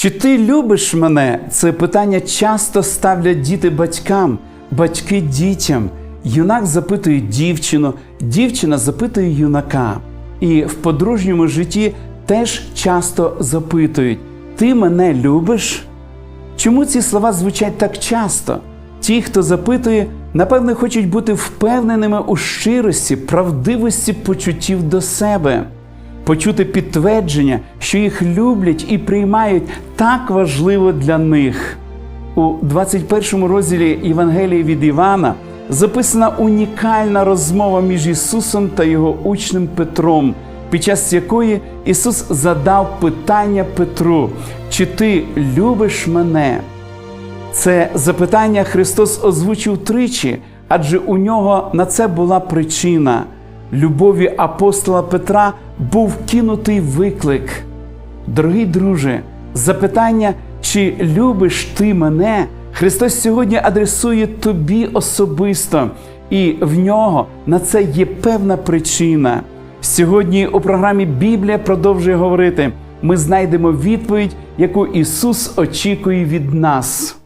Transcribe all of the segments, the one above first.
Чи ти любиш мене? Це питання часто ставлять діти батькам, батьки дітям. Юнак запитує дівчину, дівчина запитує юнака. І в подружньому житті теж часто запитують: Ти мене любиш? Чому ці слова звучать так часто? Ті, хто запитує, напевне, хочуть бути впевненими у щирості, правдивості почуттів до себе, почути підтвердження, що їх люблять і приймають так важливо для них. У 21 розділі Євангелії від Івана записана унікальна розмова між Ісусом та його учнем Петром, під час якої Ісус задав питання Петру: Чи ти любиш мене? Це запитання Христос озвучив тричі, адже у нього на це була причина. Любові апостола Петра був кинутий виклик. Дорогий друже, запитання, чи любиш ти мене, Христос сьогодні адресує тобі особисто, і в нього на це є певна причина. Сьогодні у програмі Біблія продовжує говорити: ми знайдемо відповідь, яку Ісус очікує від нас.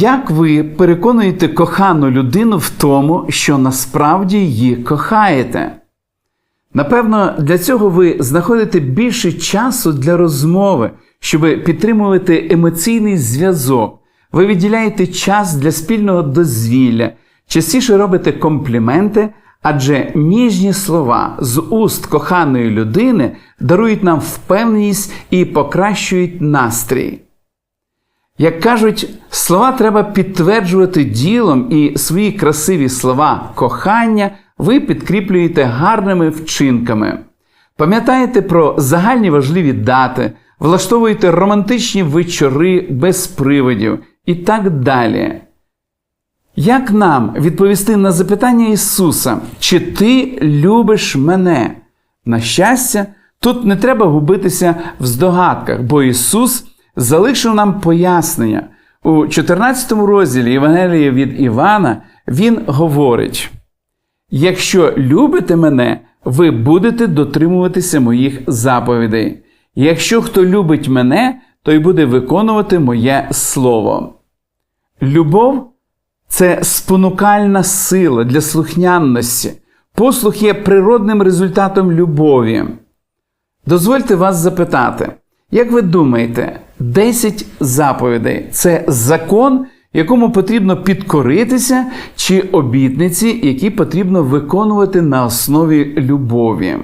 Як ви переконуєте кохану людину в тому, що насправді її кохаєте? Напевно, для цього ви знаходите більше часу для розмови, щоб підтримувати емоційний зв'язок. Ви виділяєте час для спільного дозвілля, частіше робите компліменти, адже ніжні слова з уст коханої людини дарують нам впевненість і покращують настрій. Як кажуть, слова треба підтверджувати ділом, і свої красиві слова кохання ви підкріплюєте гарними вчинками. Пам'ятаєте про загальні важливі дати, влаштовуєте романтичні вечори без приводів і так далі. Як нам відповісти на запитання Ісуса, чи ти любиш мене? На щастя, тут не треба губитися в здогадках, бо Ісус залишив нам пояснення. У 14 розділі Євангелія від Івана Він говорить: Якщо любите мене, ви будете дотримуватися моїх заповідей. Якщо хто любить мене, той буде виконувати моє слово. Любов це спонукальна сила для слухняності. Послух є природним результатом любові. Дозвольте вас запитати, як ви думаєте, 10 заповідей це закон, якому потрібно підкоритися, чи обітниці, які потрібно виконувати на основі любові?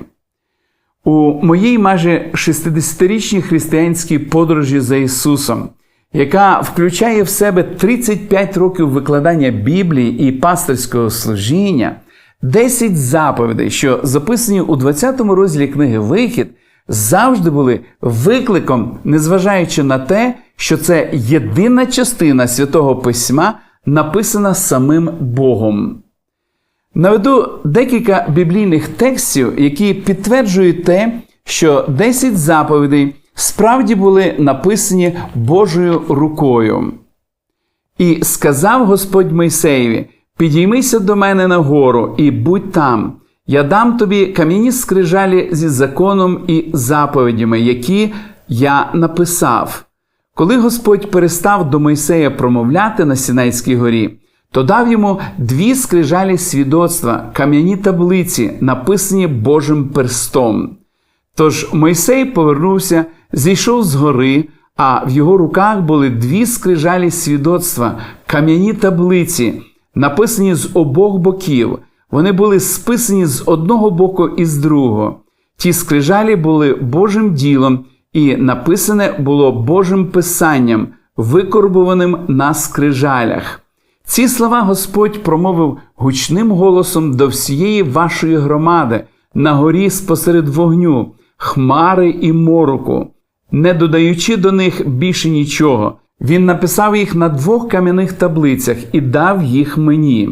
У моїй майже 60-річній християнській подорожі за Ісусом, яка включає в себе 35 років викладання Біблії і пасторського служіння, 10 заповідей, що записані у 20 розділі книги Вихід, завжди були викликом, незважаючи на те, що це єдина частина святого письма, написана самим Богом. Наведу декілька біблійних текстів, які підтверджують те, що 10 заповідей справді були написані Божою рукою. І сказав Господь Мойсеєві: Підіймися до мене на гору і будь там. Я дам тобі кам'яні скрижалі зі законом і заповідями, які я написав. Коли Господь перестав до Мойсея промовляти на Сінайській горі, то дав йому дві скрижалі свідоцтва, кам'яні таблиці, написані Божим перстом. Тож Мойсей повернувся, зійшов з гори, а в його руках були дві скрижалі свідоцтва, кам'яні таблиці, написані з обох боків. Вони були списані з одного боку і з другого. Ті скрижалі були Божим ділом, і написане було Божим писанням, викорбуваним на скрижалях. Ці слова Господь промовив гучним голосом до всієї вашої громади на горі спосеред вогню, хмари і мороку, не додаючи до них більше нічого. Він написав їх на двох кам'яних таблицях і дав їх мені.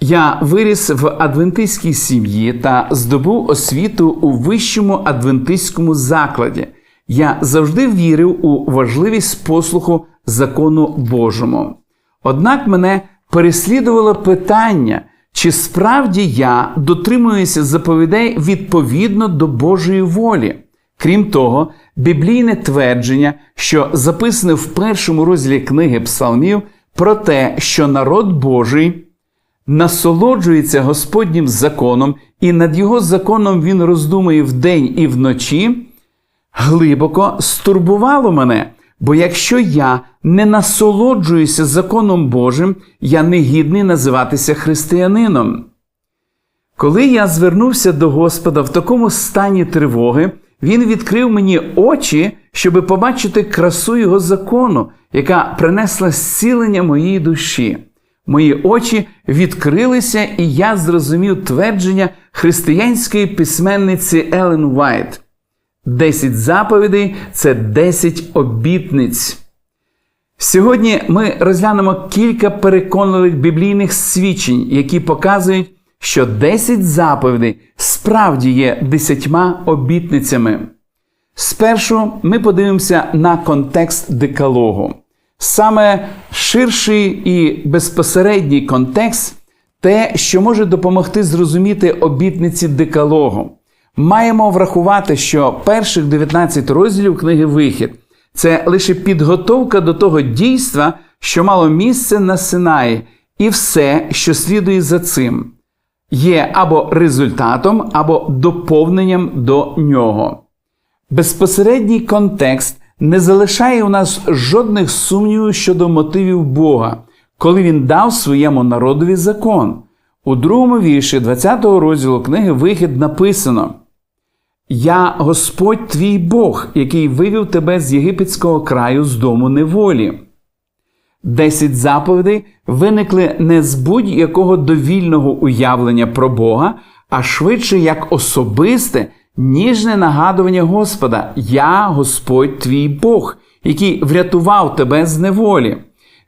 Я виріс в адвентистській сім'ї та здобув освіту у вищому адвентистському закладі. Я завжди вірив у важливість послуху закону Божому. Однак мене переслідувало питання, чи справді я дотримуюся заповідей відповідно до Божої волі. Крім того, біблійне твердження, що записане в першому розділі книги Псалмів, про те, що народ Божий насолоджується Господнім законом, і над його законом він роздумує вдень і вночі, глибоко стурбувало мене. Бо якщо я не насолоджуюся законом Божим, я не гідний називатися християнином. Коли я звернувся до Господа в такому стані тривоги, Він відкрив мені очі, щоби побачити красу Його закону, яка принесла зцілення моїй душі. Мої очі відкрилися, і я зрозумів твердження християнської письменниці Елен Вайт. Десять заповідей це десять обітниць. Сьогодні ми розглянемо кілька переконливих біблійних свідчень, які показують, що десять заповідей справді є десятьма обітницями. Спершу ми подивимося на контекст декалогу. Саме ширший і безпосередній контекст те, що може допомогти зрозуміти обітниці декалогу. Маємо врахувати, що перших 19 розділів книги Вихід це лише підготовка до того дійства, що мало місце на Синаї, і все, що слідує за цим, є або результатом, або доповненням до нього. Безпосередній контекст не залишає у нас жодних сумнівів щодо мотивів Бога, коли він дав своєму народові закон. У другому вірші 20 розділу книги Вихід написано: Я Господь твій Бог, який вивів тебе з єгипетського краю з дому неволі. Десять заповідей виникли не з будь-якого довільного уявлення про Бога, а швидше як особисте, ніжне нагадування Господа: Я Господь твій Бог, який врятував тебе з неволі.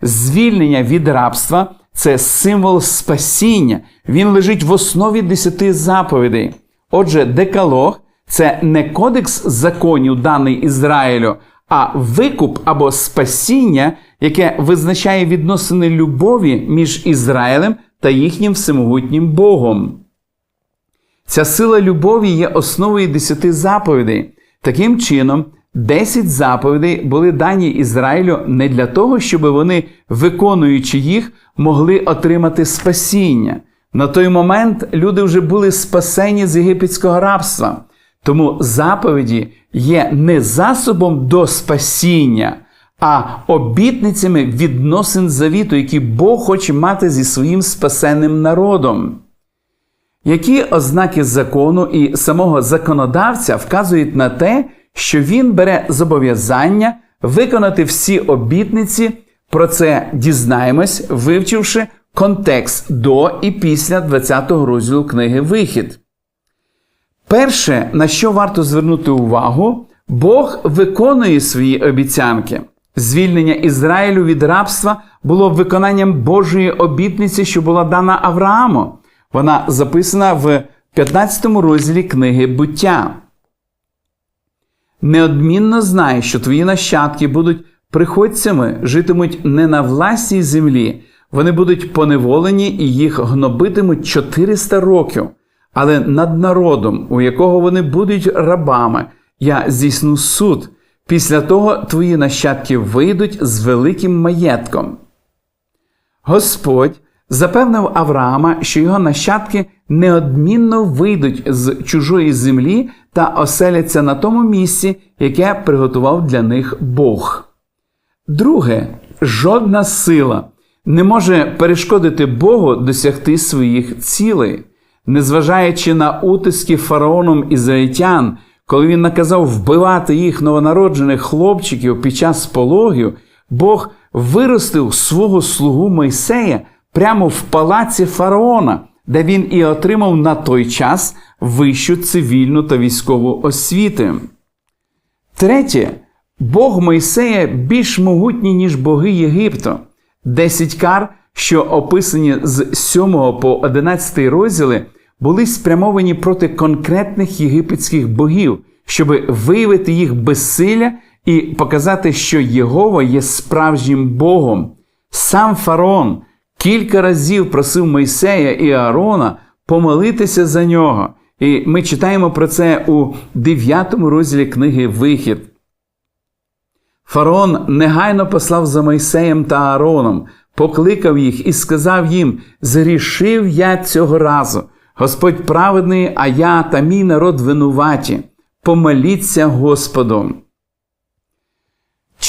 Звільнення від рабства це символ спасіння. Він лежить в основі десяти заповідей. Отже, декалог це не кодекс законів, даний Ізраїлю, а викуп або спасіння, яке визначає відносини любові між Ізраїлем та їхнім всемогутнім Богом. Ця сила любові є основою десяти заповідей. Таким чином, десять заповідей були дані Ізраїлю не для того, щоб вони, виконуючи їх, могли отримати спасіння. На той момент люди вже були спасені з єгипетського рабства. Тому заповіді є не засобом до спасіння, а обітницями відносин завіту, які Бог хоче мати зі своїм спасенним народом. Які ознаки закону і самого законодавця вказують на те, що він бере зобов'язання виконати всі обітниці, про це дізнаємось, вивчивши контекст до і після 20 розділу книги Вихід. Перше, на що варто звернути увагу, Бог виконує свої обіцянки. Звільнення Ізраїлю від рабства було виконанням Божої обітниці, що була дана Аврааму. Вона записана в 15 розділі книги буття. Неодмінно знай, що твої нащадки будуть приходцями, житимуть не на власній землі, вони будуть поневолені і їх гнобитимуть 400 років, але над народом, у якого вони будуть рабами, я здійсну суд. Після того твої нащадки вийдуть з великим маєтком. Господь запевнив Авраама, що його нащадки неодмінно вийдуть з чужої землі та оселяться на тому місці, яке приготував для них Бог. Друге, жодна сила не може перешкодити Богу досягти своїх цілей, незважаючи на утиски фараоном ізраїльтян, коли він наказав вбивати їх новонароджених хлопчиків під час пологів, Бог виростив свого слугу Мойсея прямо в палаці фараона, де він і отримав на той час вищу цивільну та військову освіти. Третє, Бог Мойсея більш могутній, ніж боги Єгипту. Десять кар, що описані з 7 по 11 розділи, були спрямовані проти конкретних єгипетських богів, щоб виявити їх безсилля і показати, що Єгова є справжнім Богом. Сам фараон кілька разів просив Мойсея і Аарона помолитися за нього. І ми читаємо про це у 9 розділі книги Вихід. Фараон негайно послав за Мойсеєм та Аароном, покликав їх і сказав їм: Зрішив я цього разу. Господь праведний, а я та мій народ винуваті. Помоліться Господу.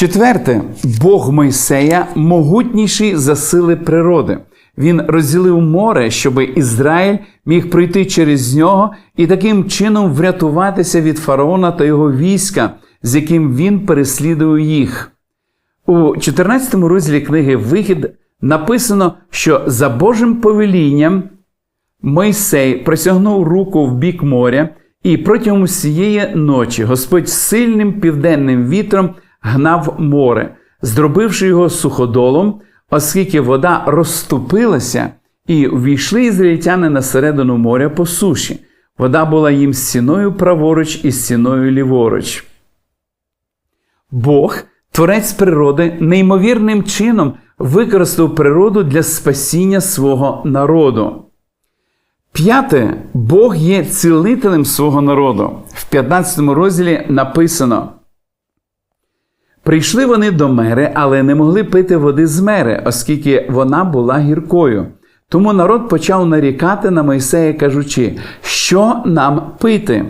Четверте, Бог Мойсея могутніший за сили природи. Він розділив море, щоб Ізраїль міг пройти через нього і таким чином врятуватися від фараона та його війська, з яким він переслідував їх. У 14 розділі книги Вихід написано, що за Божим повелінням Мойсей просягнув руку в бік моря, і протягом усієї ночі Господь сильним південним вітром гнав море, зробивши його суходолом, оскільки вода розступилася, і увійшли ізраїльтяни на середину моря по суші. Вода була їм стіною праворуч і стіною ліворуч. Бог, творець природи, неймовірним чином використав природу для спасіння свого народу. П'яте, Бог є цілителем свого народу. В 15 розділі написано. Прийшли вони до мери, але не могли пити води з мери, оскільки вона була гіркою. Тому народ почав нарікати на Мойсея, кажучи, що нам пити.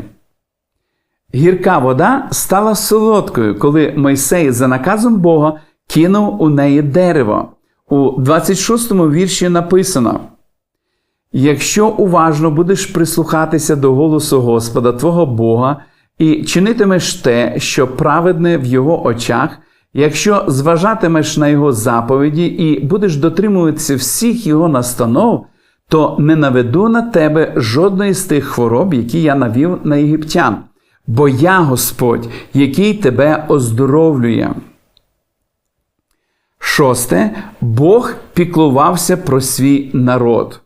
Гірка вода стала солодкою, коли Мойсей за наказом Бога кинув у неї дерево. У 26 му вірші написано: Якщо уважно будеш прислухатися до голосу Господа Твого Бога і чинитимеш те, що праведне в Його очах, якщо зважатимеш на Його заповіді і будеш дотримуватися всіх Його настанов, то не наведу на тебе жодної з тих хвороб, які я навів на єгиптян, бо я Господь, який тебе оздоровлює. Шосте, Бог піклувався про свій народ.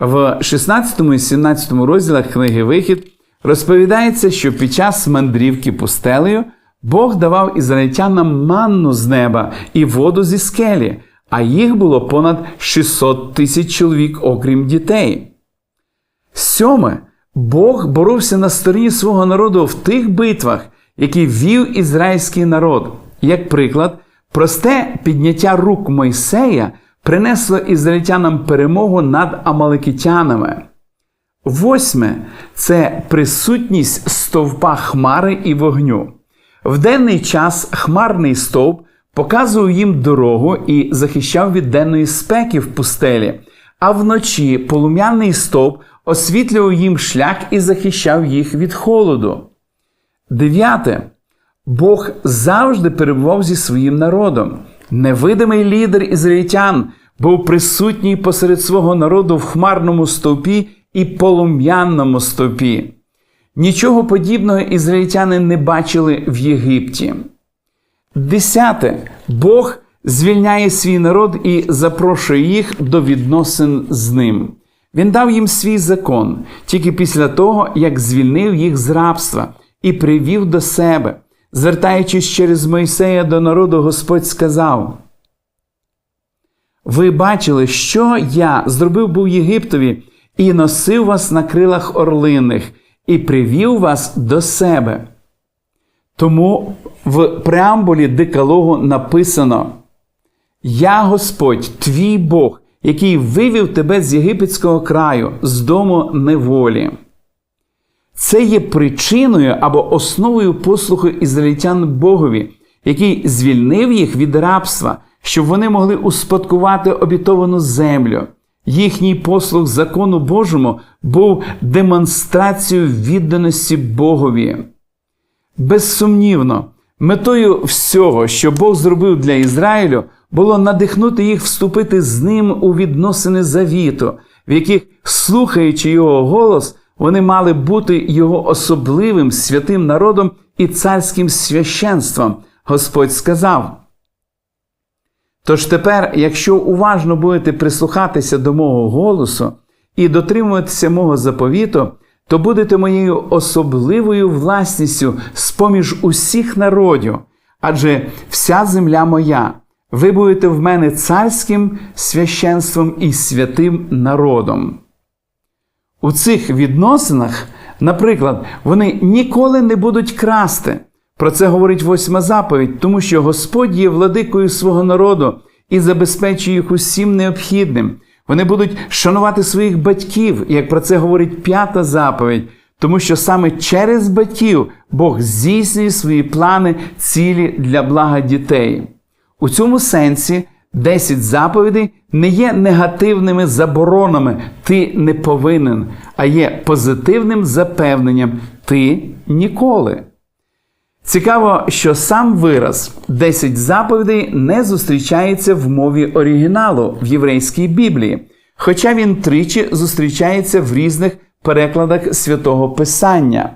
В 16 і 17 розділах книги Вихід розповідається, що під час мандрівки пустелею Бог давав ізраїльтянам манну з неба і воду зі скелі, а їх було понад 600 тисяч чоловік, окрім дітей. Сьоме, Бог боровся на стороні свого народу в тих битвах, які вів ізраїльський народ. Як приклад, просте підняття рук Мойсея принесло ізраїльтянам перемогу над амаликитянами. Восьме це присутність стовпа хмари і вогню. В денний час хмарний стовп показував їм дорогу і захищав від денної спеки в пустелі, а вночі полум'яний стовп освітлював їм шлях і захищав їх від холоду. Дев'яте. Бог завжди перебував зі своїм народом. Невидимий лідер ізраїльтян був присутній посеред свого народу в хмарному стовпі і полум'янному стовпі. Нічого подібного ізраїльтяни не бачили в Єгипті. Десяте. Бог звільняє свій народ і запрошує їх до відносин з ним. Він дав їм свій закон тільки після того, як звільнив їх з рабства і привів до себе. Звертаючись через Мойсея до народу, Господь сказав: Ви бачили, що я зробив був Єгиптові і носив вас на крилах орлиних, і привів вас до себе. Тому в преамбулі декалогу написано: Я Господь, твій Бог, який вивів тебе з єгипетського краю, з дому неволі. Це є причиною або основою послуху ізраїльтян Богові, який звільнив їх від рабства, щоб вони могли успадкувати обітовану землю. Їхній послуг закону Божому був демонстрацією відданості Богові. Безсумнівно, метою всього, що Бог зробив для Ізраїлю, було надихнути їх вступити з ним у відносини завіту, в яких, слухаючи його голос, вони мали бути його особливим святим народом і царським священством, Господь сказав. Тож тепер, якщо уважно будете прислухатися до мого голосу і дотримуватися мого заповіту, то будете моєю особливою власністю з поміж усіх народів, адже вся земля моя, ви будете в мене царським священством і святим народом. У цих відносинах, наприклад, вони ніколи не будуть красти. Про це говорить восьма заповідь, тому що Господь є владикою свого народу і забезпечує їх усім необхідним. Вони будуть шанувати своїх батьків, як про це говорить п'ята заповідь, тому що саме через батьків Бог здійснює свої плани, цілі для блага дітей. У цьому сенсі 10 заповідей не є негативними заборонами ти не повинен, а є позитивним запевненням ти ніколи. Цікаво, що сам вираз 10 заповідей не зустрічається в мові оригіналу в єврейській Біблії, хоча він тричі зустрічається в різних перекладах святого Писання.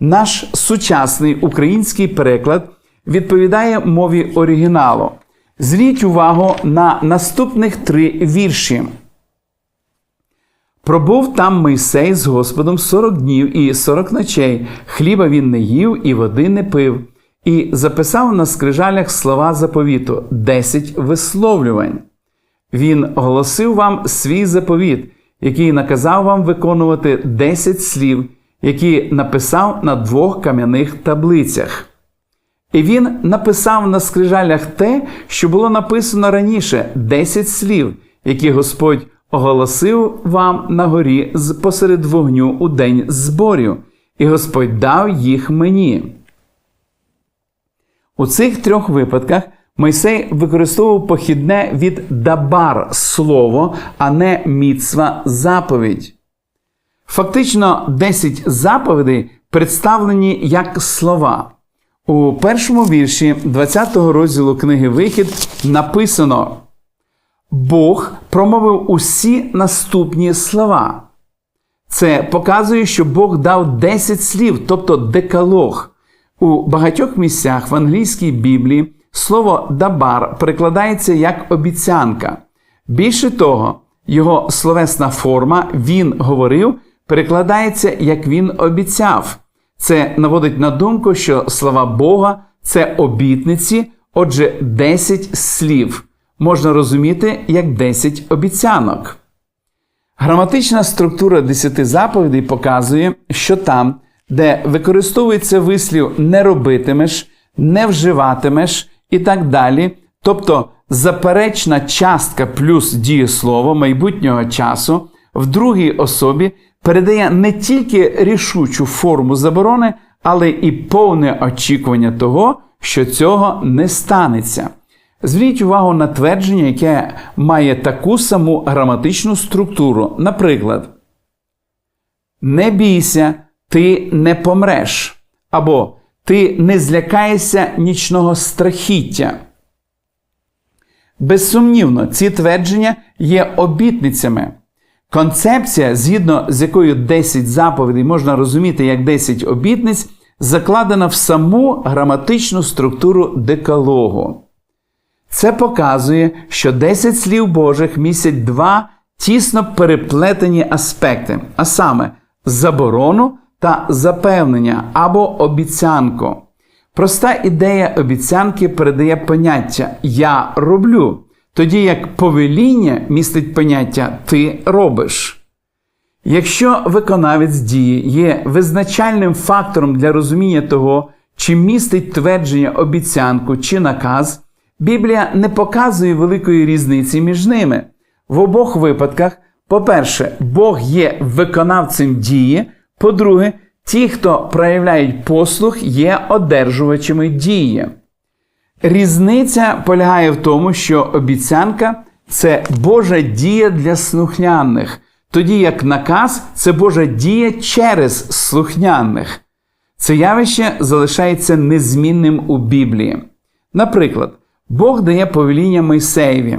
Наш сучасний український переклад відповідає мові оригіналу. Зверніть увагу на наступних три вірші. Пробув там Мойсей з Господом сорок днів і сорок ночей, хліба він не їв і води не пив, і записав на скрижалях слова заповіту десять висловлювань. Він оголосив вам свій заповіт, який наказав вам виконувати десять слів, які написав на двох кам'яних таблицях. І він написав на скрижалях те, що було написано раніше десять слів, які Господь оголосив вам на горі посеред вогню у день зборів, і Господь дав їх мені. У цих трьох випадках Мойсей використовував похідне від дабар слово, а не міцва заповідь. Фактично, 10 заповідей представлені як слова. У першому вірші 20 го розділу книги Вихід написано Бог промовив усі наступні слова. Це показує, що Бог дав 10 слів, тобто декалог. У багатьох місцях в англійській Біблії слово дабар перекладається як обіцянка. Більше того, його словесна форма він говорив, перекладається, як він обіцяв. Це наводить на думку, що слова Бога це обітниці, отже, 10 слів можна розуміти як 10 обіцянок. Граматична структура 10 заповідей показує, що там, де використовується вислів не робитимеш, не вживатимеш і так далі, тобто заперечна частка плюс дієслово майбутнього часу в другій особі передає не тільки рішучу форму заборони, але і повне очікування того, що цього не станеться. Зверніть увагу на твердження, яке має таку саму граматичну структуру. Наприклад, не бійся, ти не помреш. Або ти не злякаєшся нічного страхіття. Безсумнівно, ці твердження є обітницями. Концепція, згідно з якою 10 заповідей можна розуміти як 10 обітниць, закладена в саму граматичну структуру декалогу. Це показує, що 10 слів Божих містять два тісно переплетені аспекти, а саме заборону та запевнення або обіцянку. Проста ідея обіцянки передає поняття Я роблю, тоді як повеління містить поняття Ти робиш. Якщо виконавець дії є визначальним фактором для розуміння того, чи містить твердження обіцянку чи наказ. Біблія не показує великої різниці між ними. В обох випадках, по-перше, Бог є виконавцем дії, по-друге, ті, хто проявляють послух, є одержувачами дії. Різниця полягає в тому, що обіцянка це Божа дія для слухняних, тоді як наказ це Божа дія через слухняних. Це явище залишається незмінним у Біблії. Наприклад, Бог дає повеління Мойсеєві.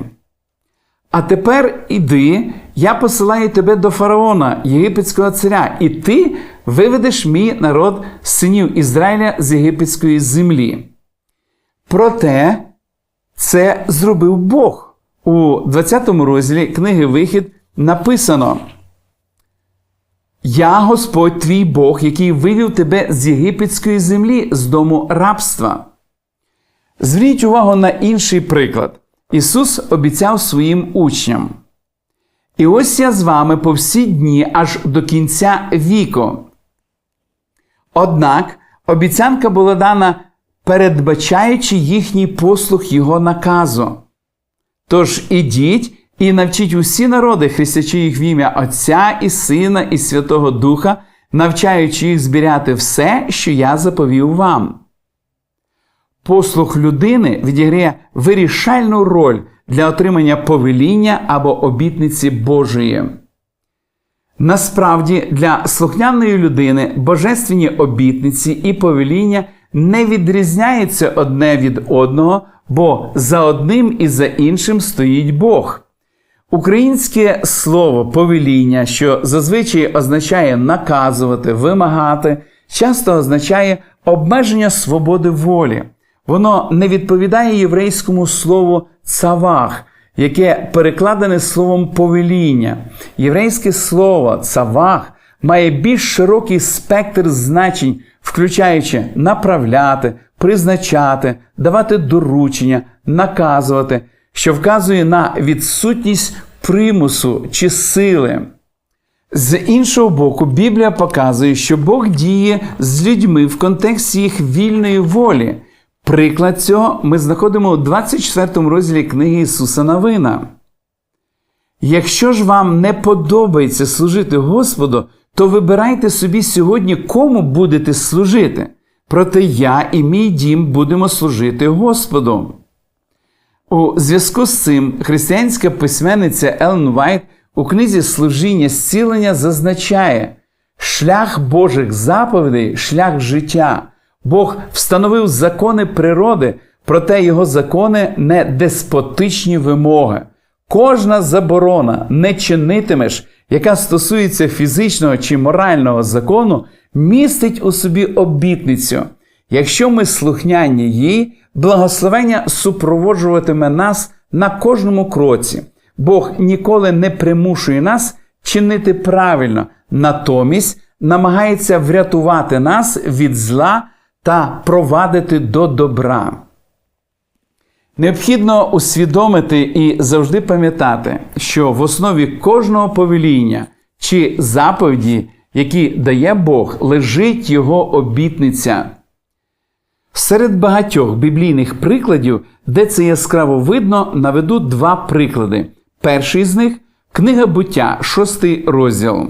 А тепер іди, я посилаю тебе до фараона, єгипетського царя, і ти виведеш мій народ синів Ізраїля з єгипетської землі. Проте це зробив Бог. У 20 розділі книги Вихід написано: Я Господь твій Бог, який вивів тебе з єгипетської землі, з дому рабства. Зверніть увагу на інший приклад. Ісус обіцяв своїм учням. І ось я з вами по всі дні аж до кінця віку. Однак обіцянка була дана, передбачаючи їхній послух Його наказу. Тож ідіть і навчіть усі народи, хрестячи їх в ім'я Отця і Сина, і Святого Духа, навчаючи їх збіряти все, що я заповів вам. Послух людини відіграє вирішальну роль для отримання повеління або обітниці Божої. Насправді, для слухняної людини божественні обітниці і повеління не відрізняються одне від одного, бо за одним і за іншим стоїть Бог. Українське слово повеління, що зазвичай означає наказувати, вимагати, часто означає обмеження свободи волі. Воно не відповідає єврейському слову цавах, яке перекладене словом повеління. Єврейське слово цавах має більш широкий спектр значень, включаючи направляти, призначати, давати доручення, наказувати, що вказує на відсутність примусу чи сили. З іншого боку, Біблія показує, що Бог діє з людьми в контексті їх вільної волі. Приклад цього ми знаходимо у 24 розділі книги Ісуса Новина. Якщо ж вам не подобається служити Господу, то вибирайте собі сьогодні, кому будете служити. Проте я і мій дім будемо служити Господу. У зв'язку з цим християнська письменниця Елен Вайт у книзі Служіння зцілення зазначає, шлях Божих заповідей шлях життя. Бог встановив закони природи, проте його закони не деспотичні вимоги. Кожна заборона не чинитимеш, яка стосується фізичного чи морального закону, містить у собі обітницю. Якщо ми слухняні їй, благословення супроводжуватиме нас на кожному кроці. Бог ніколи не примушує нас чинити правильно, натомість намагається врятувати нас від зла та провадити до добра. Необхідно усвідомити і завжди пам'ятати, що в основі кожного повеління чи заповіді, які дає Бог, лежить Його обітниця. Серед багатьох біблійних прикладів, де це яскраво видно, наведу два приклади. Перший з них книга буття, шостий розділ.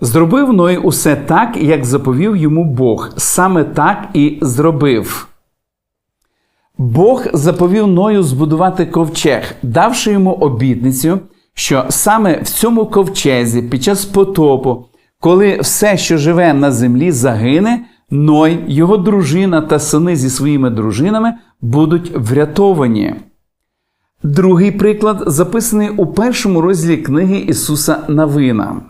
Зробив Ной усе так, як заповів йому Бог, саме так і зробив. Бог заповів Ною збудувати ковчег, давши йому обітницю, що саме в цьому ковчезі під час потопу, коли все, що живе на землі, загине, Ной, його дружина та сини зі своїми дружинами будуть врятовані. Другий приклад записаний у першому розділі книги Ісуса Навина.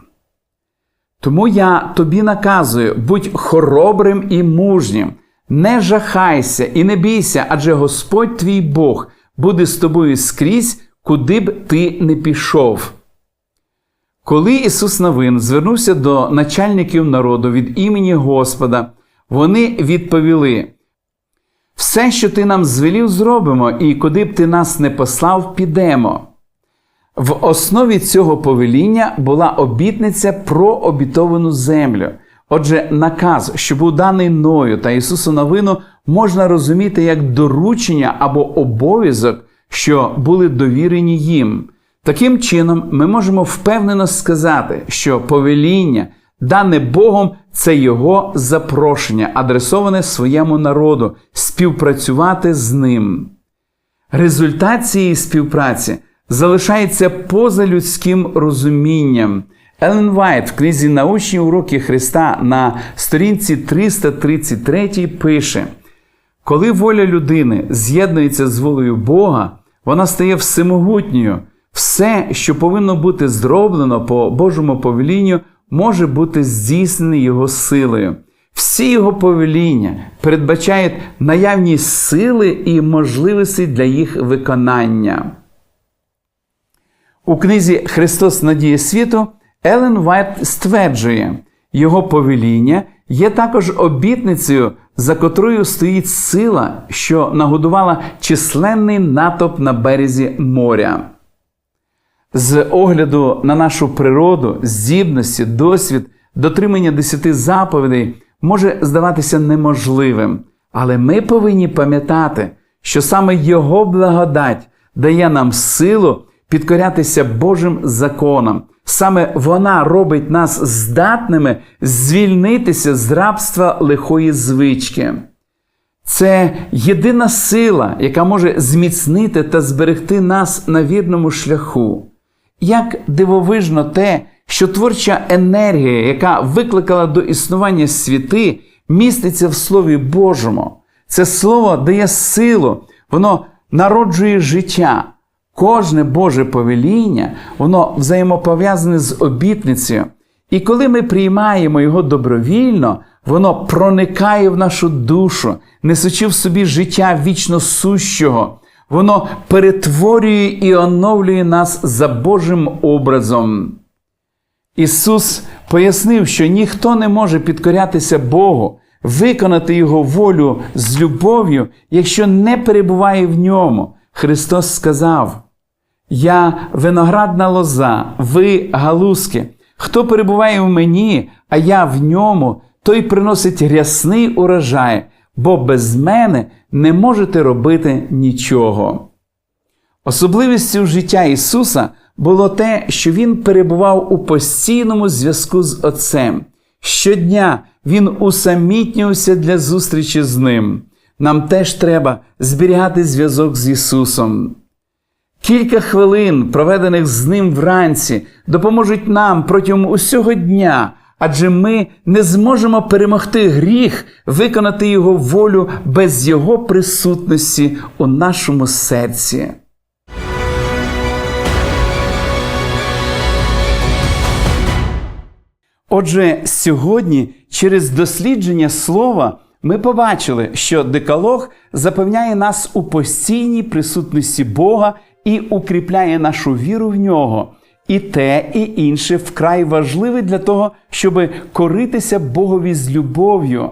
Тому я тобі наказую, будь хоробрим і мужнім, не жахайся і не бійся, адже Господь твій Бог буде з тобою скрізь, куди б ти не пішов. Коли Ісус Новин звернувся до начальників народу від імені Господа, вони відповіли: Все, що ти нам звелів, зробимо, і куди б ти нас не послав, підемо. В основі цього повеління була обітниця про обітовану землю. Отже, наказ, що був даний Ною та Ісусу Новину, можна розуміти як доручення або обов'язок, що були довірені їм. Таким чином, ми можемо впевнено сказати, що повеління, дане Богом, це Його запрошення, адресоване своєму народу, співпрацювати з ним. Результат цієї співпраці залишається поза людським розумінням. Елен Вайт в книзі Научні уроки Христа на сторінці 333 пише: коли воля людини з'єднується з волею Бога, вона стає всемогутньою. Все, що повинно бути зроблено по Божому повелінню, може бути здійснене Його силою. Всі його повеління передбачають наявність сили і можливості для їх виконання. У книзі Христос Надія світу Елен Вайт стверджує, його повеління є також обітницею, за котрою стоїть сила, що нагодувала численний натовп на березі моря. З огляду на нашу природу, здібності, досвід, дотримання десяти заповідей може здаватися неможливим, але ми повинні пам'ятати, що саме Його благодать дає нам силу підкорятися Божим законам. Саме вона робить нас здатними звільнитися з рабства лихої звички. Це єдина сила, яка може зміцнити та зберегти нас на вірному шляху. Як дивовижно те, що творча енергія, яка викликала до існування світи, міститься в Слові Божому. Це слово дає силу, воно народжує життя. Кожне Боже повеління, воно взаємопов'язане з обітницею. І коли ми приймаємо його добровільно, воно проникає в нашу душу, несучи в собі життя вічно сущого. Воно перетворює і оновлює нас за Божим образом. Ісус пояснив, що ніхто не може підкорятися Богу, виконати Його волю з любов'ю, якщо не перебуває в ньому. Христос сказав: Я виноградна лоза, ви галузки. Хто перебуває в мені, а я в ньому, той приносить рясний урожай, бо без мене не можете робити нічого. Особливістю життя Ісуса було те, що Він перебував у постійному зв'язку з Отцем. Щодня Він усамітнювався для зустрічі з Ним. Нам теж треба зберігати зв'язок з Ісусом. Кілька хвилин, проведених з Ним вранці, допоможуть нам протягом усього дня, адже ми не зможемо перемогти гріх, виконати Його волю без Його присутності у нашому серці. Отже, сьогодні через дослідження слова ми побачили, що декалог запевняє нас у постійній присутності Бога і укріпляє нашу віру в нього. І те, і інше вкрай важливе для того, щоб коритися Богові з любов'ю.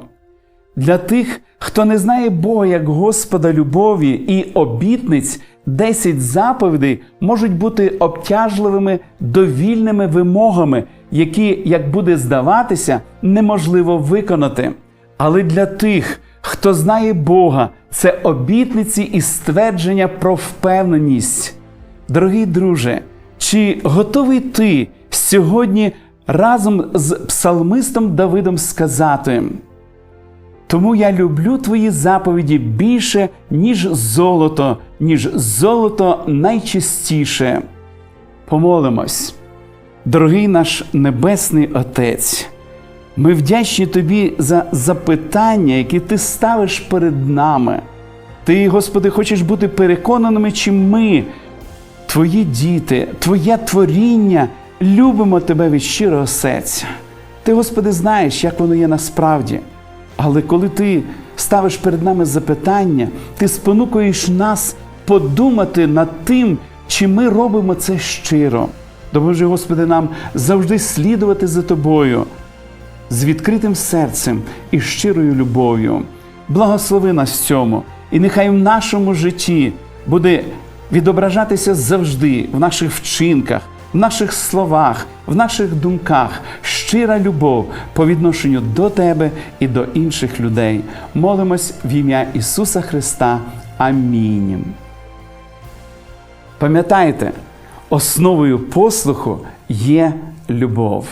Для тих, хто не знає Бога як Господа любові і обітниць, 10 заповідей можуть бути обтяжливими довільними вимогами, які, як буде здаватися, неможливо виконати. Але для тих, хто знає Бога, це обітниці і ствердження про впевненість. Дорогий друже, чи готовий ти сьогодні разом з псалмистом Давидом сказати? Тому я люблю твої заповіді більше, ніж золото, ніж золото найчистіше. Помолимось, дорогий наш Небесний Отець. Ми вдячні тобі за запитання, які ти ставиш перед нами. Ти, Господи, хочеш бути переконаними, чи ми, твої діти, Твоє творіння, любимо тебе від щирого серця. Ти, Господи, знаєш, як воно є насправді. Але коли ти ставиш перед нами запитання, ти спонукуєш нас подумати над тим, чи ми робимо це щиро. Допоможи, Господи, нам завжди слідувати за Тобою з відкритим серцем і щирою любов'ю. Благослови нас цьому, і нехай в нашому житті буде відображатися завжди в наших вчинках, в наших словах, в наших думках щира любов по відношенню до Тебе і до інших людей. Молимось в ім'я Ісуса Христа. Амінь. Пам'ятайте, основою послуху є любов.